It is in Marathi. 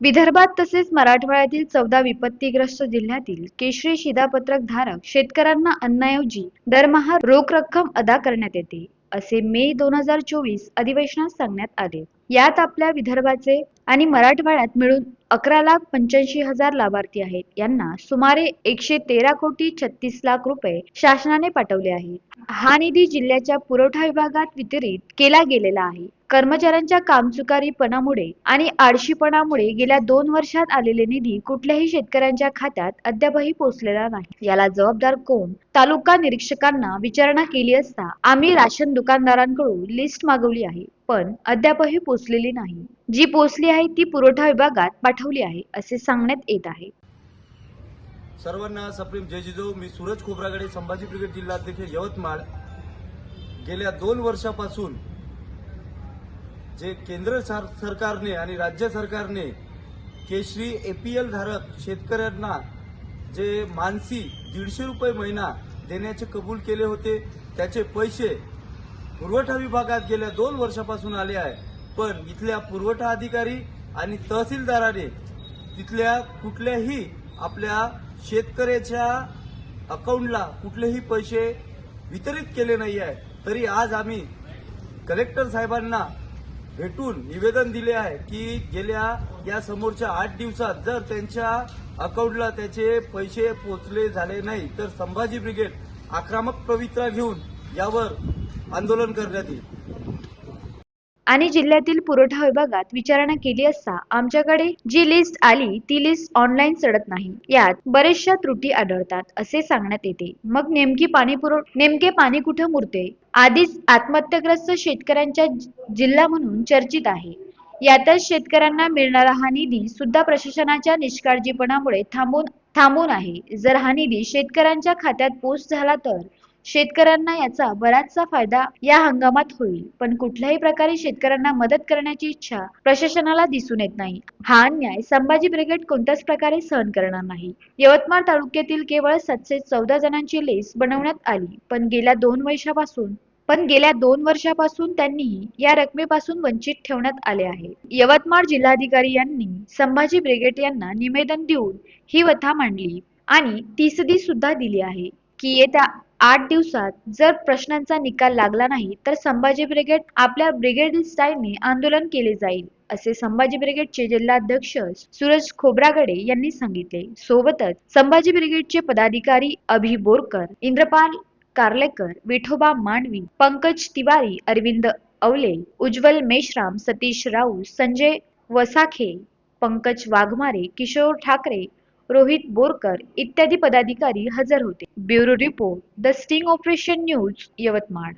विदर्भात तसेच मराठवाड्यातील चौदा विपत्तीग्रस्त जिल्ह्यातील केशरी शिधापत्रक धारक शेतकऱ्यांना अन्नाऐवजी दरमहा रोख रक्कम अदा करण्यात येते असे मे दोन हजार चोवीस अधिवेशनात सांगण्यात आले. यात आपल्या विदर्भाचे आणि मराठवाड्यात मिळून अकरा लाख पंच्याऐंशी हजार लाभार्थी आहेत. यांना सुमारे एकशे तेरा कोटी छत्तीस लाख रुपये शासनाने पाठवले आहेत हा निधी जिल्ह्याच्या पुरवठा विभागात वितरित केला गेलेला आहे. कर्मचाऱ्यांच्या कामचुकारीपणामुळे आणि आळशीपणामुळे गेल्या दोन वर्षात आलेले निधी कुठल्याही शेतकऱ्यांच्या खात्यात अद्यापही पोहोचलेला नाही. याला जबाबदार कोण? तालुका निरीक्षकांना विचारणा केली असता आम्ही राशन दुकानदारांकडून लिस्ट मागवली आहे पण अद्यापही पोचलेली नाही. जी पोचली आहे ती पुरवठा विभागात पाठवली आहे असे सांगण्यात येत आहे. सर्वांना सप्रेम जय जिजाऊ मी सूरज खोब्रागडे संभाजी ब्रिगेड जिल्हाध्यक्ष यवतमाळ. गेल्या दोन वर्षापासून जे केंद्र सर- सरकारने आणि राज्य सरकारने केशरी एपीएल धारक शेतकऱ्यांना जे मानसी दीडशे रुपये महिना देण्याचे कबूल केले होते त्याचे पैसे पुरवठा विभागात गेल्या दोन वर्षापासून आले आहे. पण इथल्या पुरवठा अधिकारी आणि तहसीलदाराने तिथल्या कुठल्याही आपल्या शेतकऱ्याच्या अकाउंटला कुठलेही पैसे वितरित केले नाही आहे तरी आज आम्ही कलेक्टर साहेबांना भेटून निवेदन दिले आहे की गेल्या या समोरच्या आठ दिवसात जर त्यांच्या अकाउंटला त्याचे पैसे पोचले झाले नाही तर संभाजी ब्रिगेड आक्रमक पवित्रा घेऊन यावर आंदोलन करण्यात येईल. आणि जिल्ह्यातील पुरवठा विभागात विचारणा केली असता आमच्याकडे जी लिस्ट आली ती लिस्ट ऑनलाईन चढत नाही. यात बरेचशा त्रुटी आढळतात असे सांगण्यात येते. मग नेमकी पाणी पुरव नेमके पाणी कुठे मुरते? आधीच आत्महत्याग्रस्त शेतकऱ्यांच्या जिल्हा म्हणून चर्चित आहे. यातच शेतकऱ्यांना मिळणारा हा निधी सुद्धा प्रशासनाच्या निष्काळजीपणामुळे थांबून थांबून आहे. जर हा निधी शेतकऱ्यांच्या खात्यात पोस्ट झाला तर शेतकऱ्यांना याचा बराचसा फायदा या हंगामात होईल. पण कुठल्याही प्रकारे शेतकऱ्यांना मदत करण्याची इच्छा प्रशासनाला दिसून येत नाही. हा अन्याय संभाजी ब्रिगेड कोणत्याच प्रकारे सहन करणार नाही. यवतमाळ तालुक्यातील केवळ सातशे चौदा जणांची लिस्ट बनवण्यात आली. पण गेल्या दोन वर्षापासून पण गेल्या दोन वर्षापासून त्यांनीही या रकमेपासून वंचित ठेवण्यात आले आहे. यवतमाळ जिल्हाधिकारी यांनी संभाजी ब्रिगेड यांना निवेदन देऊन ही वथा मांडली आणि तिसदी सुद्धा दिली आहे की येत्या आठ दिवसात जर प्रश्नांचा निकाल लागला नाही तर संभाजी ब्रिगेड आपल्या ब्रिगेड स्टाईलने आंदोलन केले जाईल असे संभाजी ब्रिगेडचे जिल्हाध्यक्ष सूरज खोब्रागडे यांनी सांगितले. सोबतच संभाजी ब्रिगेडचे पदाधिकारी अभि बोरकर इंद्रपाल कारलेकर विठोबा मांडवी पंकज तिवारी अरविंद अवले उज्ज्वल मेश्राम सतीश राऊत संजय वसाखे पंकज वाघमारे किशोर ठाकरे रोहित बोरकर इत्यादी पदाधिकारी हजर होते. Bureau report the sting operation news Yavatmal.